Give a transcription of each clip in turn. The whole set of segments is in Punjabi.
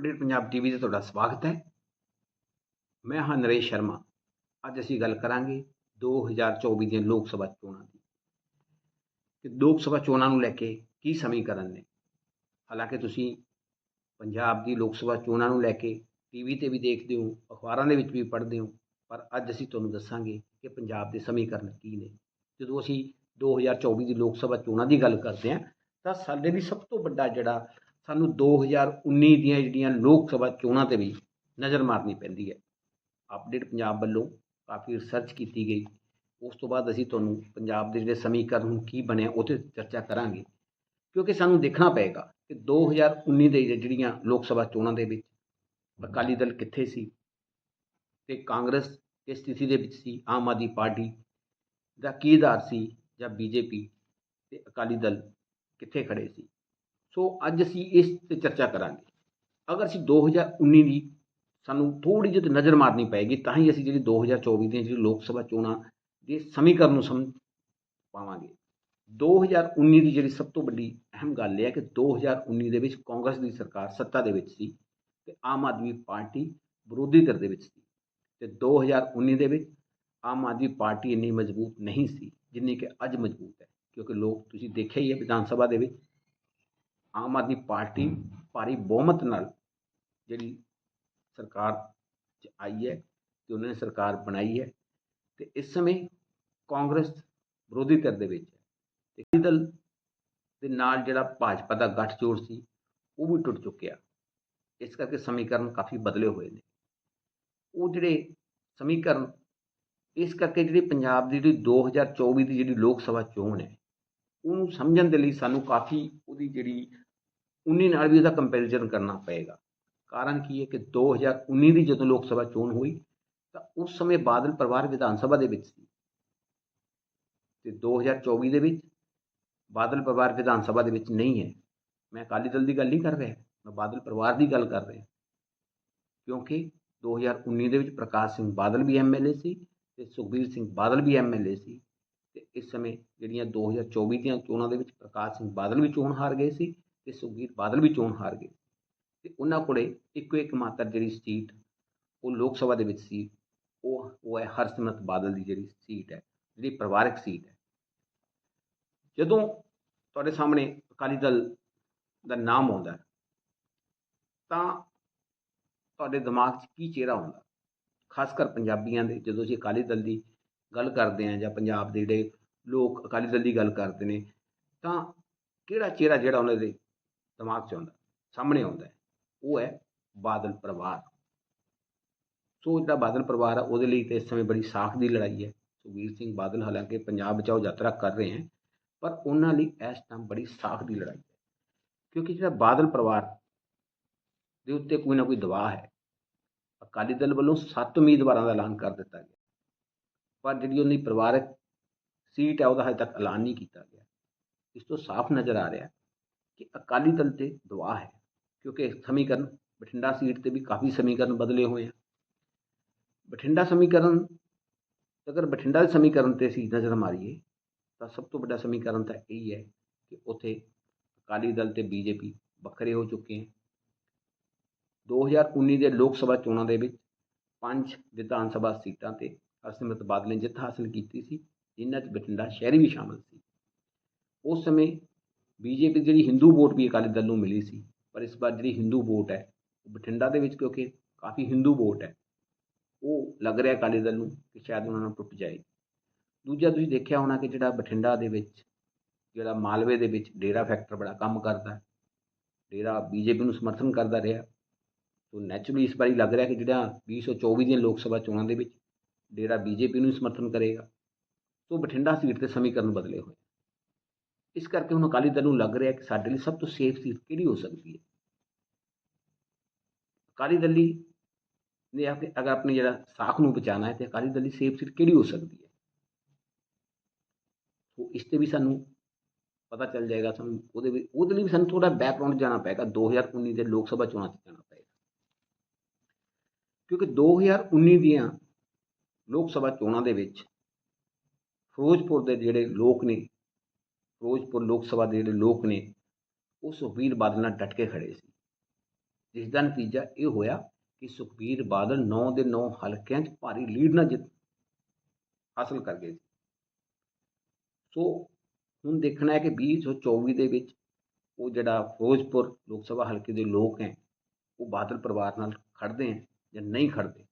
ਅਪਡੇਟ ਪੰਜਾਬ ਟੀਵੀ ਤੇ ਤੁਹਾਡਾ ਸਵਾਗਤ ਹੈ। ਮੈਂ ਹਾਂ ਨਰੇਸ਼ ਸ਼ਰਮਾ। ਅੱਜ ਅਸੀਂ ਗੱਲ ਕਰਾਂਗੇ 2024 ਦੀਆਂ ਲੋਕ ਸਭਾ ਚੋਣਾਂ ਦੀ। ਕਿ ਲੋਕ ਸਭਾ ਚੋਣਾਂ ਨੂੰ ਲੈ ਕੇ ਕੀ ਸਮੀਕਰਨ ਨੇ? ਹਾਲਾਂਕਿ ਤੁਸੀਂ ਪੰਜਾਬ ਦੀ ਲੋਕ ਸਭਾ ਚੋਣਾਂ ਨੂੰ ਲੈ ਕੇ ਟੀਵੀ ਤੇ ਵੀ ਦੇਖਦੇ ਹੋ, ਅਖਬਾਰਾਂ ਦੇ ਵਿੱਚ ਵੀ ਪੜ੍ਹਦੇ ਹੋ, ਪਰ ਅੱਜ ਅਸੀਂ ਤੁਹਾਨੂੰ ਦੱਸਾਂਗੇ ਕਿ ਪੰਜਾਬ ਦੇ ਸਮੀਕਰਨ ਕੀ ਨੇ। ਜਦੋਂ ਅਸੀਂ 2024 ਦੀ ਲੋਕ ਸਭਾ ਚੋਣਾਂ ਦੀ ਗੱਲ ਕਰਦੇ ਹਾਂ, ਤਾਂ ਸਾਡੇ ਲਈ ਸਭ ਤੋਂ ਵੱਡਾ ਜਿਹੜਾ ਸਾਨੂੰ 2019 ਦੀਆਂ ਜਿਹੜੀਆਂ ਲੋਕ ਸਭਾ ਚੋਣਾਂ ਤੇ ਵੀ ਨਜ਼ਰ ਮਾਰਨੀ ਪੈਂਦੀ ਹੈ। ਅਪਡੇਟ ਪੰਜਾਬ ਵੱਲੋਂ ਕਾਫੀ ਰਿਸਰਚ ਕੀਤੀ ਗਈ। ਉਸ ਤੋਂ ਬਾਅਦ ਅਸੀਂ ਤੁਹਾਨੂੰ ਪੰਜਾਬ ਦੇ ਜਿਹੜੇ ਸਮੀਕਰਨ ਹੁਣ ਕੀ ਬਣਿਆ ਉਹ 'ਤੇ ਚਰਚਾ ਕਰਾਂਗੇ। ਕਿਉਂਕਿ ਸਾਨੂੰ ਦੇਖਣਾ ਪਏਗਾ ਕਿ 2019 ਦੇ ਜਿਹੜੀਆਂ ਲੋਕ ਸਭਾ ਚੋਣਾਂ ਦੇ ਵਿੱਚ ਅਕਾਲੀ ਦਲ ਕਿੱਥੇ ਸੀ ਤੇ ਕਾਂਗਰਸ ਕਿਸ ਸਥਿਤੀ ਦੇ ਵਿੱਚ ਸੀ, ਆਮ ਆਦਮੀ ਪਾਰਟੀ ਦਾ ਕੀ ਆਧਾਰ ਸੀ ਜਾਂ ਬੀਜੇਪੀ ਤੇ ਅਕਾਲੀ ਦਲ ਕਿੱਥੇ ਖੜੇ ਸੀ। ਸੋ ਅੱਜ ਅਸੀਂ ਇਸ ਤੇ ਚਰਚਾ ਕਰਾਂਗੇ। ਅਗਰ ਅਸੀਂ 2019 ਦੀ ਸਾਨੂੰ ਥੋੜੀ ਜਿਹੀ ਨਜ਼ਰ ਮਾਰਨੀ ਪਏਗੀ, ਤਾਂ ਹੀ ਅਸੀਂ ਜਿਹੜੀ 2024 ਦੀਆਂ ਜਿਹੜੀ ਲੋਕ ਸਭਾ ਚੋਣਾਂ ਦੇ ਸਮੀਕਰਨ ਨੂੰ ਸਮਝ ਪਾਵਾਂਗੇ। 2019 ਦੀ ਜਿਹੜੀ ਸਭ ਤੋਂ ਵੱਡੀ ਅਹਿਮ ਗੱਲ ਇਹ ਹੈ ਕਿ 2019 ਦੇ ਵਿੱਚ ਕਾਂਗਰਸ ਦੀ ਸਰਕਾਰ ਸੱਤਾ ਦੇ ਵਿੱਚ ਸੀ ਤੇ ਆਮ ਆਦਮੀ ਪਾਰਟੀ ਵਿਰੋਧੀ ਧਿਰ ਦੇ ਵਿੱਚ ਸੀ। ਤੇ 2019 ਦੇ ਵਿੱਚ ਆਮ ਆਦਮੀ ਪਾਰਟੀ ਇੰਨੀ ਮਜ਼ਬੂਤ ਨਹੀਂ ਸੀ ਜਿੰਨੀ ਕਿ ਅੱਜ ਮਜ਼ਬੂਤ ਹੈ, ਕਿਉਂਕਿ ਲੋਕ ਤੁਸੀਂ ਦੇਖਿਆ ਹੀ ਹੈ ਵਿਧਾਨ ਸਭਾ ਦੇ ਵਿੱਚ ਆਮ ਆਦਮੀ ਪਾਰਟੀ ਭਾਰੀ ਬਹੁਮਤ ਨਾਲ ਜਿਹੜੀ ਸਰਕਾਰ 'ਚ ਆਈ ਹੈ ਤੇ ਉਹਨਾਂ ਨੇ ਸਰਕਾਰ ਬਣਾਈ ਹੈ ਤੇ ਇਸ ਸਮੇਂ ਕਾਂਗਰਸ ਵਿਰੋਧੀ ਧਿਰ ਦੇ ਵਿੱਚ ਹੈ। ਤੇ ਦਲ ਦੇ ਨਾਲ ਜਿਹੜਾ ਭਾਜਪਾ ਦਾ ਗੱਠਜੋੜ ਸੀ ਉਹ ਵੀ ਟੁੱਟ ਚੁੱਕਿਆ। ਇਸ ਕਰਕੇ ਸਮੀਕਰਨ ਕਾਫੀ ਬਦਲੇ ਹੋਏ ਨੇ। ਉਹ ਜਿਹੜੇ ਸਮੀਕਰਨ ਇਸ ਕਰਕੇ ਜਿਹੜੀ ਪੰਜਾਬ ਦੀ ਜਿਹੜੀ 2024 ਦੀ ਜਿਹੜੀ ਲੋਕ ਸਭਾ ਚੋਣ ਹੈ ਉਹਨੂੰ ਸਮਝਣ ਦੇ ਲਈ ਸਾਨੂੰ ਕਾਫੀ ਉਹਦੀ ਜਿਹੜੀ 19 ਨਾਲ ਵੀ ਉਹਦਾ ਕੰਪੈਰੀਜ਼ਨ ਕਰਨਾ ਪਏਗਾ। ਕਾਰਨ ਕੀ ਹੈ ਕਿ 2019 ਦੀ ਜਦੋਂ ਲੋਕ ਸਭਾ ਚੋਣ ਹੋਈ, ਤਾਂ ਉਸ ਸਮੇਂ ਬਾਦਲ ਪਰਿਵਾਰ ਵਿਧਾਨ ਸਭਾ ਦੇ ਵਿੱਚ ਸੀ। ਤੇ 2024 ਦੇ ਵਿੱਚ ਬਾਦਲ ਪਰਿਵਾਰ ਵਿਧਾਨ ਸਭਾ ਦੇ ਵਿੱਚ ਨਹੀਂ ਹੈ। ਮੈਂ ਅਕਾਲੀ ਦਲ ਦੀ ਗੱਲ ਨਹੀਂ ਕਰ ਰਿਹਾ, ਮੈਂ ਬਾਦਲ ਪਰਿਵਾਰ ਦੀ ਗੱਲ ਕਰ ਰਿਹਾ। ਕਿਉਂਕਿ 2019 ਦੇ ਵਿੱਚ ਪ੍ਰਕਾਸ਼ ਸਿੰਘ ਬਾਦਲ ਵੀ ਐਮਐਲਏ ਸੀ ਤੇ ਸੁਖਬੀਰ ਸਿੰਘ ਬਾਦਲ ਵੀ ਐਮਐਲਏ ਸੀ। ਤੇ ਇਸ ਸਮੇਂ ਜਿਹੜੀਆਂ 2024 ਦੀਆਂ ਚੋਣਾਂ ਦੇ ਵਿੱਚ ਪ੍ਰਕਾਸ਼ ਸਿੰਘ ਬਾਦਲ ਵੀ ਚੋਣ ਹਾਰ ਗਏ ਸੀ ਤੇ ਸੁਖਬੀਰ ਬਾਦਲ ਵੀ ਚੋਣ ਹਾਰ ਗਏ। ਤੇ ਉਹਨਾਂ ਕੋਲੇ ਇੱਕੋ ਇੱਕ ਮਾਤਰ ਜਿਹੜੀ ਸੀਟ, ਉਹ ਲੋਕ ਸਭਾ ਦੇ ਵਿੱਚ ਸੀ ਉਹ ਉਹ ਹੈ ਹਰਸਿਮਰਤ ਬਾਦਲ ਦੀ ਜਿਹੜੀ ਸੀਟ ਹੈ, ਜਿਹੜੀ ਪਰਿਵਾਰਕ ਸੀਟ ਹੈ। ਜਦੋਂ ਤੁਹਾਡੇ ਸਾਹਮਣੇ ਅਕਾਲੀ ਦਲ ਦਾ ਨਾਮ ਆਉਂਦਾ ਤਾਂ ਤੁਹਾਡੇ ਦਿਮਾਗ 'ਚ ਕੀ ਚਿਹਰਾ ਆਉਂਦਾ ਖਾਸ ਕਰ ਪੰਜਾਬੀਆਂ ਦੇ, ਜਦੋਂ ਅਸੀਂ ਅਕਾਲੀ ਦਲ ਦੀ ਗੱਲ ਕਰਦੇ ਹਾਂ ਜਾਂ ਪੰਜਾਬ ਦੇ ਜਿਹੜੇ ਲੋਕ ਅਕਾਲੀ ਦਲ ਦੀ ਗੱਲ ਕਰਦੇ ਨੇ, ਤਾਂ ਕਿਹੜਾ ਚਿਹਰਾ ਜਿਹੜਾ ਉਹਨਾਂ ਦੇ ਦਿਮਾਗ 'ਚ ਆਉਂਦਾ, ਸਾਹਮਣੇ ਆਉਂਦਾ ਉਹ ਹੈ ਬਾਦਲ ਪਰਿਵਾਰ। ਸੋ ਜਿਹੜਾ ਬਾਦਲ ਪਰਿਵਾਰ ਆ, ਉਹਦੇ ਲਈ ਤੇ ਇਸ ਸਮੇਂ ਬੜੀ ਸਾਖ ਦੀ ਲੜਾਈ ਹੈ। ਸੁਖਬੀਰ ਸਿੰਘ ਬਾਦਲ ਹਾਲਾਂਕਿ ਪੰਜਾਬ ਬਚਾਓ ਯਾਤਰਾ ਕਰ ਰਹੇ ਹਨ ਪਰ ਉਹਨਾਂ ਲਈ ਇਸ ਟਾਈਮ ਬੜੀ ਸਾਖ ਦੀ ਲੜਾਈ ਹੈ। ਕਿਉਂਕਿ ਜਿਹੜਾ ਬਾਦਲ ਪਰਿਵਾਰ ਦੇ ਉੱਤੇ ਕੋਈ ਨਾ ਕੋਈ ਦਬਾਅ ਹੈ, ਅਕਾਲੀ ਦਲ ਵੱਲੋਂ ਸੱਤ ਉਮੀਦਵਾਰਾਂ ਦਾ ਐਲਾਨ ਕਰ ਦਿੱਤਾ ਗਿਆ। ਪਰ ਜਿਹੜੀ ਉਹਦੀ ਪਰਿਵਾਰਕ ਸੀਟ ਹੈ, ਉਹਦਾ ਹਜੇ ਤੱਕ ਐਲਾਨ ਨਹੀਂ ਕੀਤਾ ਗਿਆ। ਇਸ ਤੋਂ ਸਾਫ਼ ਨਜ਼ਰ ਆ ਰਿਹਾ ਕਿ ਅਕਾਲੀ ਦਲ ਤੇ ਦਬਾਅ ਹੈ, ਕਿਉਂਕਿ ਸਮੀਕਰਨ ਬਠਿੰਡਾ ਸੀਟ ਤੇ ਵੀ ਕਾਫੀ ਸਮੀਕਰਨ ਬਦਲੇ ਹੋਏ ਆ। ਬਠਿੰਡਾ ਸਮੀਕਰਨ, ਅਗਰ ਬਠਿੰਡਾ ਦੇ ਸਮੀਕਰਨ ਤੇ ਅਸੀਂ ਨਜ਼ਰ ਮਾਰੀਏ, ਤਾਂ ਸਭ ਤੋਂ ਵੱਡਾ ਸਮੀਕਰਨ ਤਾਂ ਇਹੀ ਹੈ ਕਿ ਉੱਥੇ ਅਕਾਲੀ ਦਲ ਤੇ ਬੀਜੇਪੀ ਵੱਖਰੇ ਹੋ ਚੁੱਕੇ ਹਨ 2019 ਦੇ ਲੋਕ ਸਭਾ ਚੋਣਾਂ ਦੇ ਵਿੱਚ ਪੰਜ ਵਿਧਾਨ ਸਭਾ ਸੀਟਾਂ ਤੇ ਹਰਸਿਮਰਤ ਬਾਦਲ ਨੇ ਜਿੱਤ ਹਾਸਲ ਕੀਤੀ ਸੀ, ਜਿਨ੍ਹਾਂ 'ਚ ਬਠਿੰਡਾ ਸ਼ਹਿਰੀ ਵੀ ਸ਼ਾਮਲ ਸੀ। ਉਸ ਸਮੇਂ ਬੀਜੇਪੀ ਜਿਹੜੀ ਹਿੰਦੂ ਵੋਟ ਵੀ ਅਕਾਲੀ ਦਲ ਨੂੰ ਮਿਲੀ ਸੀ, ਪਰ ਇਸ ਵਾਰ ਜਿਹੜੀ ਹਿੰਦੂ ਵੋਟ ਹੈ ਬਠਿੰਡਾ ਦੇ ਵਿੱਚ ਕਿਉਂਕਿ ਕਾਫੀ ਹਿੰਦੂ ਵੋਟ ਹੈ, ਉਹ ਲੱਗ ਰਿਹਾ ਅਕਾਲੀ ਦਲ ਨੂੰ ਕਿ ਸ਼ਾਇਦ ਉਹਨਾਂ ਨੂੰ ਟੁੱਟ ਜਾਏ। ਦੂਜਾ ਤੁਸੀਂ ਦੇਖਿਆ ਹੋਣਾ ਕਿ ਜਿਹੜਾ ਬਠਿੰਡਾ ਦੇ ਵਿੱਚ, ਜਿਹੜਾ ਮਾਲਵੇ ਦੇ ਵਿੱਚ ਡੇਰਾ ਫੈਕਟਰ ਬੜਾ ਕੰਮ ਕਰਦਾ ਹੈ ਡੇਰਾ ਬੀਜੇਪੀ ਨੂੰ ਸਮਰਥਨ ਕਰਦਾ ਰਿਹਾ, ਸੋ ਨੈਚੁਰਲੀ ਇਸ ਵਾਰੀ ਲੱਗ ਰਿਹਾ ਕਿ ਜਿਹੜਾ 2024 ਦੀਆਂ ਲੋਕ ਸਭਾ ਚੋਣਾਂ ਦੇ ਵਿੱਚ ਡੇਰਾ ਬੀਜੇਪੀ ਨੂੰ ਸਮਰਥਨ ਕਰੇਗਾ। ਸੋ ਬਠਿੰਡਾ ਸੀਟ ਤੇ ਸਮੀਕਰਨ ਬਦਲੇ ਹੋਏ। ਇਸ ਕਰਕੇ ਹੁਣ ਅਕਾਲੀ ਦਲ ਨੂੰ ਲੱਗ ਰਿਹਾ ਕਿ ਸਾਡੇ ਲਈ ਸਭ ਤੋਂ ਸੇਫ ਸੀਟ ਕਿਹੜੀ ਹੋ ਸਕਦੀ ਹੈ? ਅਕਾਲੀ ਦਲ ਨੇ ਆਪਣੇ, ਅਗਰ ਆਪਣੀ ਜਿਹੜਾ ਸਾਖ ਨੂੰ ਬਚਾਉਣਾ ਹੈ ਤੇ ਅਕਾਲੀ ਦਲ ਦੀ ਸੇਫ ਸੀਟ ਕਿਹੜੀ ਹੋ ਸਕਦੀ ਹੈ? ਸੋ ਇਸ ਤੇ ਵੀ ਸਾਨੂੰ ਪਤਾ ਚੱਲ ਜਾਏਗਾ, ਸਾਨੂੰ ਉਹਦੇ ਵੀ, ਉਹਦੇ ਲਈ ਵੀ ਸਾਨੂੰ ਥੋੜਾ ਬੈਕਗ੍ਰਾਉਂਡ ਜਾਣਾ ਪਏਗਾ 2019 ਦੇ ਲੋਕ ਸਭਾ ਚੋਣਾਂ 'ਚ ਜਾਣਾ ਪਏਗਾ। ਕਿਉਂਕਿ 2019 ਦੀਆਂ ਲੋਕ ਸਭਾ ਚੋਣਾਂ ਦੇ ਵਿੱਚ ਫਿਰੋਜ਼ਪੁਰ ਦੇ ਜਿਹੜੇ ਲੋਕ ਨੇ ਫਿਰੋਜ਼ਪੁਰ ਲੋਕ ਸਭਾ ਦੇ ਜਿਹੜੇ ਲੋਕ ਨੇ, ਉਹ ਸੁਖਬੀਰ ਬਾਦਲ ਨਾਲ ਡਟ ਕੇ ਖੜੇ ਸੀ। ਜਿਸ ਦਾ ਨਤੀਜਾ ਇਹ ਹੋਇਆ ਕਿ ਸੁਖਬੀਰ ਬਾਦਲ 9 ਦੇ 9 ਹਲਕਿਆਂ 'ਚ ਭਾਰੀ ਲੀਡ ਨਾਲ ਜਿੱਤ ਹਾਸਲ ਕਰ ਗਏ ਸੀ। ਸੋ ਹੁਣ ਦੇਖਣਾ ਹੈ ਕਿ 2024 ਦੇ ਵਿੱਚ ਉਹ ਜਿਹੜਾ ਫਿਰੋਜ਼ਪੁਰ ਲੋਕ ਸਭਾ ਹਲਕੇ ਦੇ ਲੋਕ ਹੈ, ਉਹ ਬਾਦਲ ਪਰਿਵਾਰ ਨਾਲ ਖੜਦੇ ਹੈ ਜਾਂ ਨਹੀਂ ਖੜਦੇ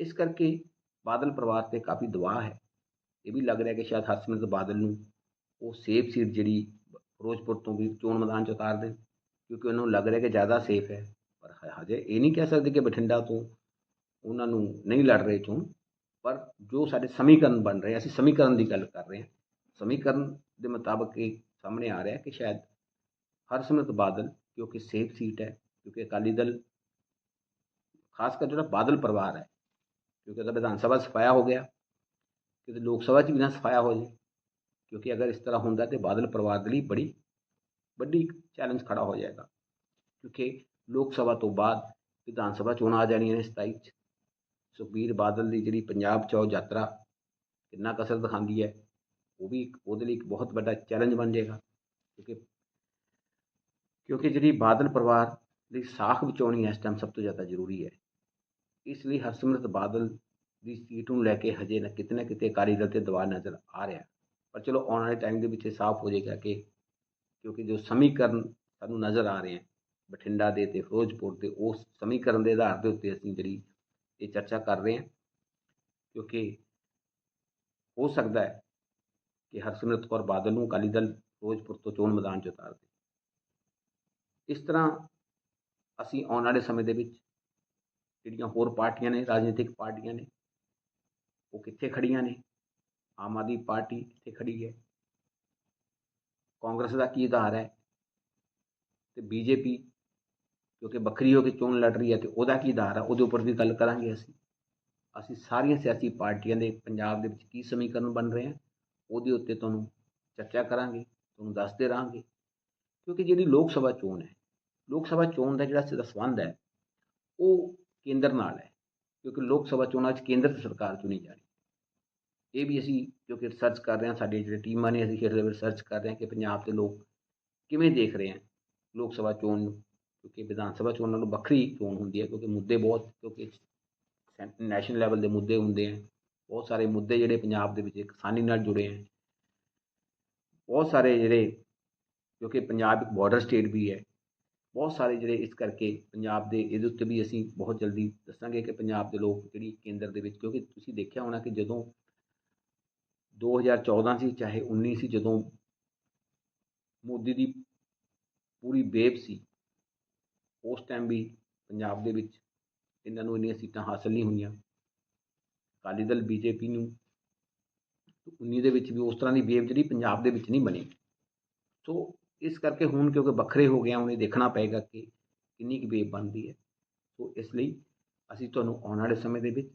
ਇਸ ਕਰਕੇ ਬਾਦਲ ਪਰਿਵਾਰ ਤੇ ਕਾਫੀ ਦਬਾਅ ਹੈ। ਇਹ ਵੀ ਲੱਗ ਰਿਹਾ ਕਿ ਸ਼ਾਇਦ ਹਰਸਿਮਰਤ ਬਾਦਲ ਨੂੰ ਉਹ ਸੇਫ ਸੀਟ ਜਿਹੜੀ ਫਿਰੋਜ਼ਪੁਰ ਤੋਂ ਵੀ ਚੋਣ ਮੈਦਾਨ 'ਚ ਉਤਾਰ ਦੇਣ ਕਿਉਂਕਿ ਨੂੰ ਲੱਗ ਰਿਹਾ ਕਿ ਜ਼ਿਆਦਾ ਸੇਫ ਹੈ। ਪਰ ਹ- ਹਜੇ ਇਹ ਨਹੀਂ ਕਹਿ ਸਕਦੇ ਕਿ ਬਠਿੰਡਾ ਤੋਂ ਉਹਨਾਂ ਨੂੰ ਨਹੀਂ ਲੜ ਰਹੇ ਚੋਣ, ਪਰ ਜੋ ਸਾਡੇ ਸਮੀਕਰਨ ਬਣ ਰਹੇ, ਅਸੀਂ ਸਮੀਕਰਨ ਦੀ ਗੱਲ ਕਰ ਰਹੇ ਹਾਂ। ਸਮੀਕਰਨ ਦੇ ਮੁਤਾਬਕ ਇਹ ਸਾਹਮਣੇ ਆ ਰਿਹਾ ਕਿ ਸ਼ਾਇਦ ਹਰਸਿਮਰਤ ਬਾਦਲ, ਕਿਉਂਕਿ ਸੇਫ ਸੀਟ ਹੈ, ਕਿਉਂਕਿ ਅਕਾਲੀ ਦਲ, ਖਾਸ ਕਰ ਜਿਹੜਾ ਬਾਦਲ ਪਰਿਵਾਰ ਹੈ, ਕਿਉਂਕਿ ਉਹਦਾ ਵਿਧਾਨ ਸਭਾ 'ਚ ਸਫਾਇਆ ਹੋ ਗਿਆ ਕਿਤੇ ਲੋਕ ਸਭਾ 'ਚ ਵੀ ਨਾ ਸਫਾਇਆ ਹੋ ਜੇ ਕਿਉਂਕਿ ਅਗਰ ਇਸ ਤਰ੍ਹਾਂ ਹੁੰਦਾ ਤੇ ਬਾਦਲ ਪਰਿਵਾਰ ਦੇ ਲਈ ਬੜੀ ਵੱਡੀ ਚੈਲੰਜ ਖੜਾ ਹੋ ਜਾਏਗਾ। ਕਿਉਂਕਿ ਲੋਕ ਸਭਾ ਤੋਂ ਬਾਅਦ ਵਿਧਾਨ ਸਭਾ ਚੋਣਾਂ ਆ ਜਾਣੀਆਂ ਨੇ 27 ਚ। ਸੁਖਬੀਰ ਬਾਦਲ ਦੀ ਜਿਹੜੀ ਪੰਜਾਬ ਚ ਯਾਤਰਾ ਕਿੰਨਾ ਕਸਰ ਦਿਖਾਉਂਦੀ ਹੈ, ਉਹ ਵੀ ਇੱਕ- ਉਹਦੇ ਲਈ ਇੱਕ ਬਹੁਤ ਵੱਡਾ ਚੈਲੰਜ ਬਣ ਜਾਏਗਾ। ਕਿਉਂਕਿ ਕਿਉਂਕਿ ਜਿਹੜੀ ਬਾਦਲ ਪਰਿਵਾਰ ਦੀ ਸਾਖ ਬਚਾਉਣੀ ਇਸ ਟਾਈਮ ਸਭ ਤੋਂ ਜ਼ਿਆਦਾ ਜ਼ਰੂਰੀ ਹੈ। ਇਸ ਲਈ ਹਰਸਿਮਰਤ ਬਾਦਲ ਦੀ ਸੀਟ ਨੂੰ ਲੈ ਕੇ ਹਜੇ ਨਾ ਕਿਤੇ ਨਾ ਕਿਤੇ ਅਕਾਲੀ ਦਲ ਤੇ ਦਬਾਅ ਨਜ਼ਰ ਆ ਰਿਹਾ। ਪਰ ਚਲੋ ਆਉਣ ਵਾਲੇ ਟਾਈਮ ਦੇ ਵਿੱਚ ਇਹ ਸਾਫ਼ ਹੋ ਜਾਏਗਾ ਕਿ ਕਿਉਂਕਿ ਜੋ ਸਮੀਕਰਨ ਸਾਨੂੰ ਨਜ਼ਰ ਆ ਰਹੇ ਹਨ ਬਠਿੰਡਾ ਦੇ ਤੇ ਫਿਰੋਜ਼ਪੁਰ ਦੇ ਉਸ ਸਮੀਕਰਨ ਦੇ ਆਧਾਰ ਦੇ ਉੱਤੇ ਅਸੀਂ ਜਿਹੜੀ ਇਹ ਚਰਚਾ ਕਰ ਰਹੇ ਹਾਂ, ਕਿਉਂਕਿ ਹੋ ਸਕਦਾ ਹੈ ਕਿ ਹਰਸਿਮਰਤ ਕੌਰ ਬਾਦਲ ਨੂੰ ਅਕਾਲੀ ਦਲ ਫਿਰੋਜ਼ਪੁਰ ਤੋਂ ਚੋਣ ਮੈਦਾਨ 'ਚ ਉਤਾਰ ਦੇ। ਇਸ ਤਰ੍ਹਾਂ ਅਸੀਂ ਆਉਣ ਵਾਲੇ ਸਮੇਂ ਦੇ ਵਿੱਚ ਜਿਹੜੀਆਂ ਹੋਰ ਪਾਰਟੀਆਂ ਨੇ, ਰਾਜਨੀਤਿਕ ਪਾਰਟੀਆਂ ਨੇ, ਉਹ ਕਿੱਥੇ ਖੜੀਆਂ ਨੇ? ਆਮ ਆਦਮੀ ਪਾਰਟੀ ਇੱਥੇ ਖੜੀ ਹੈ। ਕਾਂਗਰਸ ਦਾ ਕੀ ਆਧਾਰ ਹੈ? ਤੇ ਬੀਜੇਪੀ ਕਿਉਂਕਿ ਵੱਖਰੀ ਹੋ ਕੇ ਚੋਣ ਲੜ ਰਹੀ ਹੈ ਤੇ ਉਹਦਾ ਕੀ ਆਧਾਰ ਹੈ? ਉਹਦੇ ਉੱਪਰ ਵੀ ਗੱਲ ਕਰਾਂਗੇ ਅਸੀਂ। ਅਸੀਂ ਸਾਰੀਆਂ ਸਿਆਸੀ ਪਾਰਟੀਆਂ ਦੇ ਪੰਜਾਬ ਦੇ ਵਿੱਚ ਕੀ ਸਮੀਕਰਨ ਬਣ ਰਹੇ ਆ, ਉਹਦੇ ਉੱਤੇ ਤੁਹਾਨੂੰ ਚਰਚਾ ਕਰਾਂਗੇ, ਤੁਹਾਨੂੰ ਦੱਸਦੇ ਰਹਾਂਗੇ। ਕਿਉਂਕਿ ਜਿਹੜੀ ਲੋਕ ਸਭਾ ਚੋਣ ਹੈ, ਲੋਕ ਸਭਾ ਚੋਣ ਦਾ ਜਿਹੜਾ ਸਿੱਧਾ ਸੰਬੰਧ ਹੈ, ਉਹ ਕੇਂਦਰ ਨਾਲ ਹੈ। ਕਿਉਂਕਿ ਲੋਕ ਸਭਾ ਚੋਣਾਂ 'ਚ ਕੇਂਦਰ ਦੀ ਸਰਕਾਰ ਚੁਣੀ ਜਾ ਰਹੀ ਹੈ। ਇਹ ਵੀ ਅਸੀਂ ਕਿਉਂਕਿ ਰਿਸਰਚ ਕਰ ਰਹੇ ਹਾਂ, ਸਾਡੇ ਜਿਹੜੇ ਟੀਮਾਂ ਨੇ, ਅਸੀਂ ਇਸ ਦੇ ਰਿਸਰਚ ਕਰ ਰਹੇ ਹਾਂ ਕਿ ਪੰਜਾਬ ਦੇ ਲੋਕ ਕਿਵੇਂ ਦੇਖ ਰਹੇ ਹਨ ਲੋਕ ਸਭਾ ਚੋਣ ਨੂੰ, ਕਿਉਂਕਿ ਵਿਧਾਨ ਸਭਾ ਚੋਣ ਨਾਲੋਂ ਵੱਖਰੀ ਚੋਣ ਹੁੰਦੀ ਹੈ, ਕਿਉਂਕਿ ਮੁੱਦੇ ਬਹੁਤ, ਕਿਉਂਕਿ ਨੈਸ਼ਨਲ ਲੈਵਲ ਦੇ ਮੁੱਦੇ ਹੁੰਦੇ ਆ, ਬਹੁਤ ਸਾਰੇ ਮੁੱਦੇ ਜਿਹੜੇ ਪੰਜਾਬ ਦੇ ਵਿੱਚ ਕਿਸਾਨੀ ਨਾਲ ਜੁੜੇ ਆ। ਬਹੁਤ ਸਾਰੇ ਜਿਹੜੇ, ਕਿਉਂਕਿ ਪੰਜਾਬ ਇੱਕ ਬਾਰਡਰ ਸਟੇਟ ਵੀ ਹੈ, ਬਹੁਤ ਸਾਰੇ ਜਿਹੜੇ ਇਸ ਕਰਕੇ ਪੰਜਾਬ ਦੇ, ਇਹਦੇ ਉੱਤੇ ਵੀ ਅਸੀਂ ਬਹੁਤ ਜਲਦੀ ਦੱਸਾਂਗੇ ਕਿ ਪੰਜਾਬ ਦੇ ਲੋਕ ਜਿਹੜੀ ਕੇਂਦਰ ਦੇ ਵਿੱਚ, ਕਿਉਂਕਿ ਤੁਸੀਂ ਦੇਖਿਆ ਹੋਣਾ ਕਿ ਜਦੋਂ 2014 ਸੀ, ਚਾਹੇ 19 ਸੀ, ਜਦੋਂ ਮੋਦੀ ਦੀ ਪੂਰੀ ਵੇਵ ਸੀ, ਉਸ ਟਾਈਮ ਵੀ ਪੰਜਾਬ ਦੇ ਵਿੱਚ ਇਹਨਾਂ ਨੂੰ ਇੰਨੀਆਂ ਸੀਟਾਂ ਹਾਸਲ ਨਹੀਂ ਹੋਈਆਂ। ਅਕਾਲੀ ਦਲ ਬੀਜੇਪੀ ਨੂੰ 19 ਦੇ ਵਿੱਚ ਵੀ ਉਸ ਤਰ੍ਹਾਂ ਦੀ ਵੇਵ ਜਿਹੜੀ ਪੰਜਾਬ ਦੇ ਵਿੱਚ ਨਹੀਂ ਬਣੀ। ਸੋ ਇਸ ਕਰਕੇ ਹੁਣ ਕਿਉਂਕਿ ਵੱਖਰੇ ਹੋ ਗਏ ਆ, ਹੁਣ ਇਹ ਦੇਖਣਾ ਪਏਗਾ ਕਿ ਕਿੰਨੀ ਕੁ ਵੇਵ ਬਣਦੀ ਹੈ। ਸੋ ਇਸ ਲਈ ਅਸੀਂ ਤੁਹਾਨੂੰ ਆਉਣ ਵਾਲੇ ਸਮੇਂ ਦੇ ਵਿੱਚ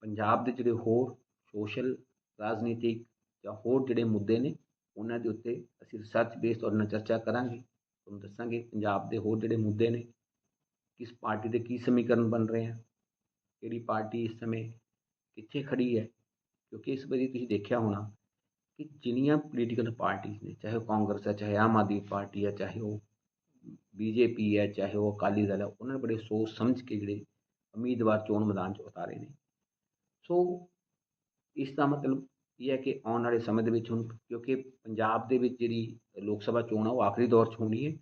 ਪੰਜਾਬ ਦੇ ਜਿਹੜੇ ਹੋਰ ਸੋਸ਼ਲ ਰਾਜਨੀਤਿਕ ਜਾਂ ਹੋਰ ਜਿਹੜੇ ਮੁੱਦੇ ਨੇ ਉਹਨਾਂ ਦੇ ਉੱਤੇ ਅਸੀਂ ਰਿਸਰਚ ਬੇਸਡ ਤੁਹਾਡੇ ਨਾਲ ਚਰਚਾ ਕਰਾਂਗੇ ਤੁਹਾਨੂੰ ਦੱਸਾਂਗੇ ਪੰਜਾਬ ਦੇ ਹੋਰ ਜਿਹੜੇ ਮੁੱਦੇ ਨੇ ਕਿਸ ਪਾਰਟੀ ਦੇ ਕੀ ਸਮੀਕਰਨ ਬਣ ਰਹੇ ਆ ਕਿਹੜੀ ਪਾਰਟੀ ਇਸ ਸਮੇਂ ਕਿੱਥੇ ਖੜੀ ਹੈ ਕਿਉਂਕਿ ਇਸ ਵਾਰੀ ਤੁਸੀਂ ਦੇਖਿਆ ਹੋਣਾ ਕਿ ਜਿੰਨੀਆਂ ਪੋਲੀਟੀਕਲ ਪਾਰਟੀਆਂ ਨੇ ਚਾਹੇ ਉਹ ਕਾਂਗਰਸ ਹੈ ਚਾਹੇ ਆਮ ਆਦਮੀ ਪਾਰਟੀ ਹੈ ਚਾਹੇ ਉਹ ਬੀਜੇਪੀ ਹੈ ਚਾਹੇ ਉਹ ਅਕਾਲੀ ਦਲ ਹੈ ਉਹਨਾਂ ਨੇ ਬੜੇ ਸੋਚ ਸਮਝ ਕੇ ਜਿਹੜੇ ਉਮੀਦਵਾਰ ਚੋਣ ਮੈਦਾਨ 'ਚ ਉਤਾਰੇ ਨੇ ਸੋ ਇਸ ਦਾ ਮਤਲਬ ਇਹ ਹੈ ਕਿ ਆਉਣ ਵਾਲੇ ਸਮੇਂ ਦੇ ਵਿੱਚ ਹੁਣ, ਕਿਉਂਕਿ ਪੰਜਾਬ ਦੇ ਵਿੱਚ ਜਿਹੜੀ ਲੋਕ ਸਭਾ ਚੋਣ ਆ, ਉਹ ਆਖਰੀ ਦੌਰ 'ਚ ਹੋਣੀ ਹੈ।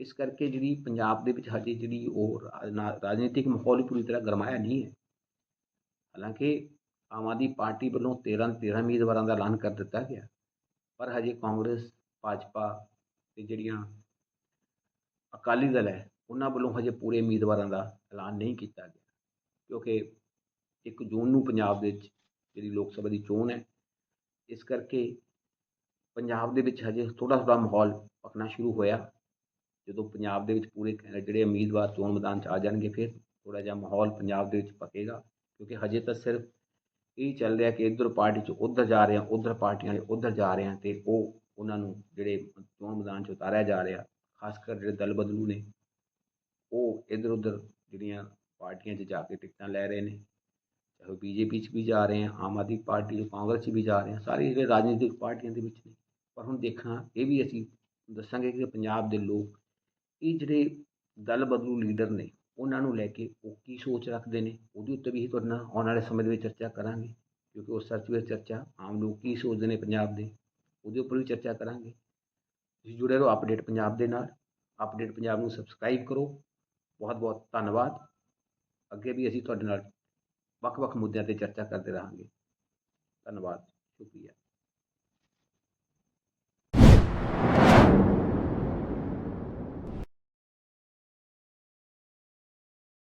ਇਸ ਕਰਕੇ ਜਿਹੜੀ ਪੰਜਾਬ ਦੇ ਵਿੱਚ ਹਜੇ ਜਿਹੜੀ ਉਹ ਰਾਜਨਾ- ਰਾਜਨੀਤਿਕ ਮਾਹੌਲ ਪੂਰੀ ਤਰ੍ਹਾਂ ਗਰਮਾਇਆ ਨਹੀਂ ਹੈ। ਹਾਲਾਂਕਿ ਆਮ ਆਦਮੀ ਪਾਰਟੀ ਵੱਲੋਂ 13 13 ਉਮੀਦਵਾਰਾਂ ਦਾ ਐਲਾਨ ਕਰ ਦਿੱਤਾ ਗਿਆ। ਪਰ ਹਜੇ ਕਾਂਗਰਸ, ਭਾਜਪਾ ਤੇ ਜਿਹੜੀਆਂ ਅਕਾਲੀ ਦਲ ਹੈ, ਉਹਨਾਂ ਵੱਲੋਂ ਹਜੇ ਪੂਰੇ ਉਮੀਦਵਾਰਾਂ ਦਾ ਐਲਾਨ ਨਹੀਂ ਕੀਤਾ ਗਿਆ। ਕਿਉਂਕਿ 1 ਜੂਨ ਨੂੰ ਪੰਜਾਬ ਦੇ ਵਿੱਚ ਜਿਹੜੀ ਲੋਕ ਸਭਾ ਦੀ ਚੋਣ ਹੈ ਇਸ ਕਰਕੇ ਪੰਜਾਬ ਦੇ ਵਿੱਚ ਹਜੇ ਥੋੜ੍ਹਾ ਥੋੜ੍ਹਾ ਮਾਹੌਲ ਪੱਕਣਾ ਸ਼ੁਰੂ ਹੋਇਆ। ਜਦੋਂ ਪੰਜਾਬ ਦੇ ਵਿੱਚ ਪੂਰੇ ਜਿਹੜੇ ਉਮੀਦਵਾਰ ਚੋਣ ਮੈਦਾਨ 'ਚ ਆ ਜਾਣਗੇ, ਫਿਰ ਥੋੜ੍ਹਾ ਜਿਹਾ ਮਾਹੌਲ ਪੰਜਾਬ ਦੇ ਵਿੱਚ ਪੱਕੇਗਾ। ਕਿਉਂਕਿ ਹਜੇ ਤਾਂ ਸਿਰਫ ਇਹ ਚੱਲ ਰਿਹਾ ਕਿ ਇੱਧਰ ਪਾਰਟੀ 'ਚ ਉੱਧਰ ਜਾ ਰਹੇ ਆ, ਉੱਧਰ ਪਾਰਟੀਆਂ ਵਾਲੇ ਉੱਧਰ ਜਾ ਰਹੇ ਆ ਤੇ ਉਹ ਉਹਨਾਂ ਨੂੰ ਜਿਹੜੇ ਚੋਣ ਮੈਦਾਨ 'ਚ ਉਤਾਰਿਆ ਜਾ ਰਿਹਾ, ਖਾਸ ਕਰ ਜਿਹੜੇ ਦਲ ਬਦਲੂ ਨੇ, ਉਹ ਇੱਧਰ ਉੱਧਰ ਜਿਹੜੀਆਂ ਪਾਰਟੀਆਂ 'ਚ ਜਾ ਕੇ ਟਿਕਟਾਂ ਲੈ ਰਹੇ ਨੇ। ਚਾਹੇ ਉਹ ਬੀਜੇਪੀ 'ਚ ਵੀ ਜਾ ਰਹੇ ਆ, ਆਮ ਆਦਮੀ ਪਾਰਟੀ 'ਚ ਕਾਂਗਰਸ 'ਚ ਵੀ ਜਾ ਰਹੇ ਆ, ਸਾਰੇ ਜਿਹੜੇ ਰਾਜਨੀਤਿਕ ਪਾਰਟੀਆਂ ਦੇ ਵਿੱਚ ਨੇ। ਪਰ ਹੁਣ ਦੇਖਣਾ ਇਹ ਵੀ ਅਸੀਂ ਦੱਸਾਂਗੇ ਕਿ ਪੰਜਾਬ ਦੇ ਲੋਕ, ਇਹ ਜਿਹੜੇ ਦਲ ਬਦਲੂ ਲੀਡਰ ਨੇ, ਉਹਨਾਂ ਨੂੰ ਲੈ ਕੇ ਉਹ ਕੀ ਸੋਚ ਰੱਖਦੇ ਨੇ, ਉਹਦੇ ਉੱਤੇ ਵੀ ਅਸੀਂ ਤੁਹਾਡੇ ਨਾਲ ਆਉਣ ਵਾਲੇ ਸਮੇਂ ਦੇ ਵਿੱਚ ਚਰਚਾ ਕਰਾਂਗੇ, ਕਿਉਂਕਿ ਉਸ ਸਰਚ ਵਿੱਚ ਚਰਚਾ, ਆਮ ਲੋਕ ਕੀ ਸੋਚਦੇ ਨੇ ਪੰਜਾਬ ਦੇ, ਉਹਦੇ ਉੱਪਰ ਵੀ ਚਰਚਾ ਕਰਾਂਗੇ। ਤੁਸੀਂ ਜੁੜੇ ਰਹੋ ਅਪਡੇਟ ਪੰਜਾਬ ਦੇ ਨਾਲ, ਅਪਡੇਟ ਪੰਜਾਬ ਨੂੰ ਸਬਸਕ੍ਰਾਈਬ ਕਰੋ। ਬਹੁਤ ਬਹੁਤ ਧੰਨਵਾਦ। ਅੱਗੇ ਵੀ ਅਸੀਂ ਤੁਹਾਡੇ ਨਾਲ ਵੱਖ-ਵੱਖ ਮੁੱਦਿਆਂ ਤੇ ਚਰਚਾ ਕਰਦੇ ਰਹਾਂਗੇ। ਧੰਨਵਾਦ ਸ਼ੁਕਰੀਆ।